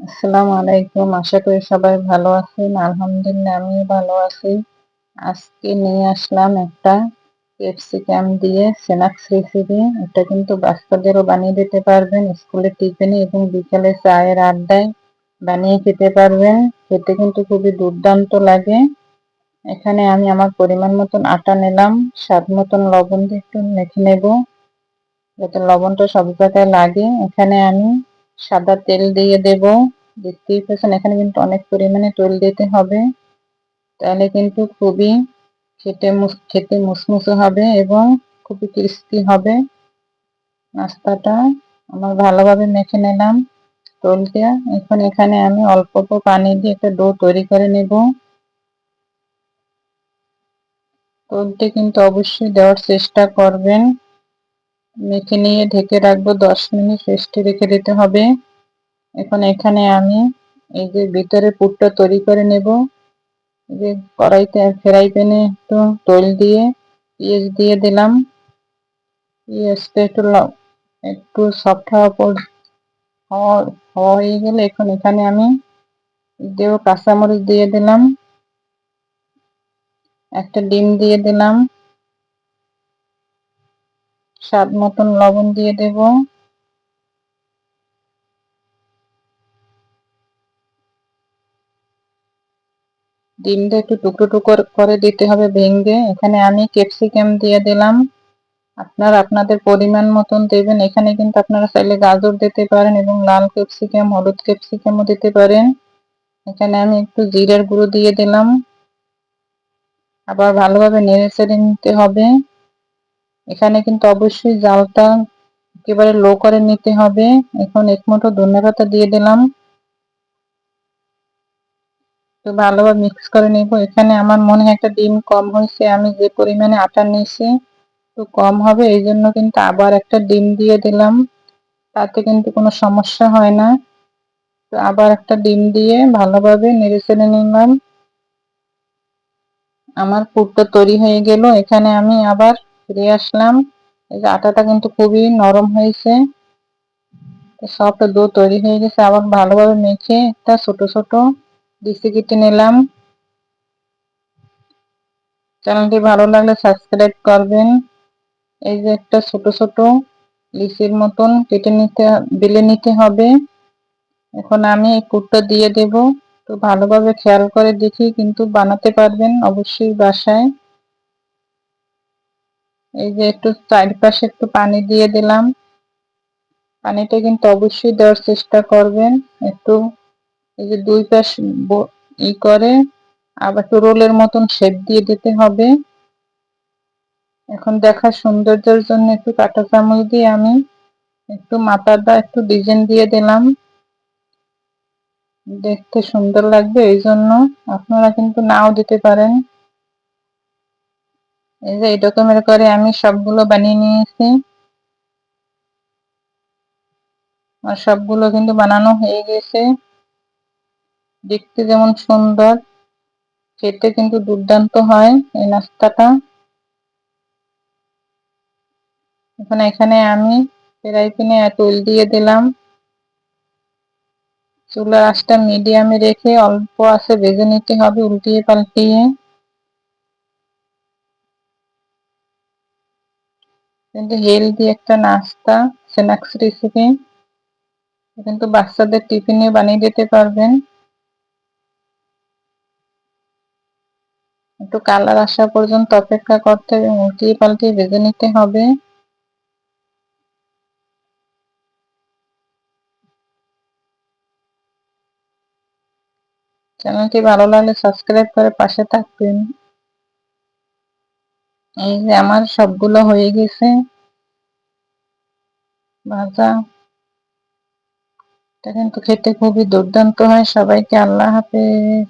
আসসালামু আলাইকুম। আশা করি সবাই ভালো আছেন। আলহামদুলিল্লাহ, আমিও ভালো আছি। আজকে নিয়ে আসলাম একটা ক্যাপসিকাম দিয়ে স্ন্যাক্স রেসিপি এটা কিন্তু বাচ্চাদেরও বানিয়ে দিতে পারবেন, স্কুলে টিফিনে এবং বিকালে চায়ের আড্ডায় বানিয়ে খেতে পারবেন। খেতে কিন্তু খুবই দুর্দান্ত লাগে। এখানে আমি আমার পরিমাণ মতন আটা নিলাম, স্বাদ মতন লবণ দিয়ে একটু মেখে নেব, যাতে লবণটা সব জায়গায় লাগে। এখানে আমি সাদা তেল দিয়ে দেব। দেখতেই পাচ্ছেন, এখানে কিন্তু অনেক পরিমাণে তেল দিতে হবে। তাহলে কিন্তু খুবই খেতে খেতে মুসমুসে হবে এবং খুবই ক্রিস্পি হবে। নাস্তাটা আমার ভালোভাবে মেখে নিলাম তোলটা। এখন এখানে আমি অল্প অল্প পানি দিয়ে একটা ডো তৈরি করে নেব। তোলতে কিন্তু অবশ্যই দেওয়ার চেষ্টা করবেন। মেখে নিয়ে ঢেকে রাখব, দশ মিনিট রেস্টে রেখে দিতে হবে। এখন এখানে আমি এই যে ভিতরে পুরটা তৈরি করে নেব। যে কড়াইতে ফ্রাই প্যানে একটু তৈল দিয়ে, পেঁয়াজ দিয়ে দিলাম। পেঁয়াজটা একটু একটু সফট হওয়া পর হওয়া হয়ে গেলে এখন এখানে আমি দেব কাঁচামরিচ দিয়ে দিলাম। একটা ডিম দিয়ে দিলাম। স্বাদ মতন লবণ দিয়ে দেব। ডিমটা একটু টুকরো টুকরো করে দিতে হবে ভেঙে। এখানে আমি ক্যাপসিকাম দিয়ে দিলাম। আপনার আপনাদের পরিমাণ মতন দেবেন। এখানে কিন্তু আপনারা চাইলে গাজর দিতে পারেন এবং লাল ক্যাপসিকাম, হলুদ ক্যাপসিকামও দিতে পারেন। এখানে আমি একটু জিরার গুঁড়ো দিয়ে দিলাম। আবার ভালোভাবে নেড়ে চেড়ে নিতে হবে। এখানে কিন্তু অবশ্যই জালটা একেবারে লো করে নিতে হবে। এখন এক মুঠো ধনে পাতা দিয়ে দিলাম। তো ভালোভাবে মিক্স করে নেব। এখানে আমার মনে হয় একটা ডিম কম হয়েছে। আমি যে পরিমাণে আটা নিয়েছি, একটু কম হবে। এই জন্য কিন্তু আবার একটা ডিম দিয়ে দিলাম। তাতে কিন্তু কোনো সমস্যা হয় না। তো আবার একটা ডিম দিয়ে ভালোভাবে নেড়ে চেড়ে নিলাম। আমার পুরটা তৈরি হয়ে গেল। এখানে আমি আবার ফিরে আসলাম। এই যে আটাটা কিন্তু খুবই নরম হয়েছে। সবটা দো তৈরি হয়ে গেছে, আবার ভালোভাবে মেখে একটা ছোট ছোট ডিসি কেটে নিলাম। চ্যানেলটি ভালো লাগলে সাবস্ক্রাইব করবেন। এই যে একটা ছোট ছোট লিচির মতন কেটে নিতে, বেলে নিতে হবে। এখন আমি এই কুটটা দিয়ে দেব। তো ভালোভাবে খেয়াল করে দেখি কিন্তু বানাতে পারবেন অবশ্যই বাসায়। এই যে একটু চারিপাশে একটু পানি দিয়ে দিলাম। পানিটা কিন্তু অবশ্যই দেওয়ার চেষ্টা করবেন। একটু এই যে দুই পাশ ই করে আবার একটু রোলের মতন শেপ দিয়ে দিতে হবে। এখন দেখার সৌন্দর্যের জন্য একটু কাঁটা চামচ দিয়ে আমি একটু মাথাটা একটু ডিজাইন দিয়ে দিলাম। দেখতে সুন্দর লাগবে এই জন্য আপনারা কিন্তু নাও দিতে পারেন। এই যে এই রকমের করে আমি সবগুলো বানিয়ে নিয়েছি। আর সবগুলো কিন্তু বানানো হয়ে গেছে। দেখতে যেমন সুন্দর, খেতে কিন্তু দুর্দান্ত হয় এই নাস্তাটা। এখন এখানে আমি ফ্রাই প্যানে তৈল দিয়ে দিলাম। চুলার আঁচটা মিডিয়ামে রেখে অল্প আছে, ভেজে নিতে হবে উল্টিয়ে পাল্টিয়ে। কিন্তু হেলদি একটা নাস্তা স্ন্যাক্স রেসিপি কিন্তু বাচ্চাদের টিফিনে বানিয়ে দিতে পারবেন। একটু কালার আসা পর্যন্ত অপেক্ষা করতে হবে, উল্টিয়ে পাল্টিয়ে ভেজে নিতে হবে। চ্যানেলটি ভালো লাগলে সাবস্ক্রাইব করে পাশে থাকবেন। এই যে আমার সবগুলো হয়ে গেছে। ভাজা। এটা কিন্তু খেতে খুবই দুর্দান্ত হয়। সবাইকে আল্লাহ হাফেজ।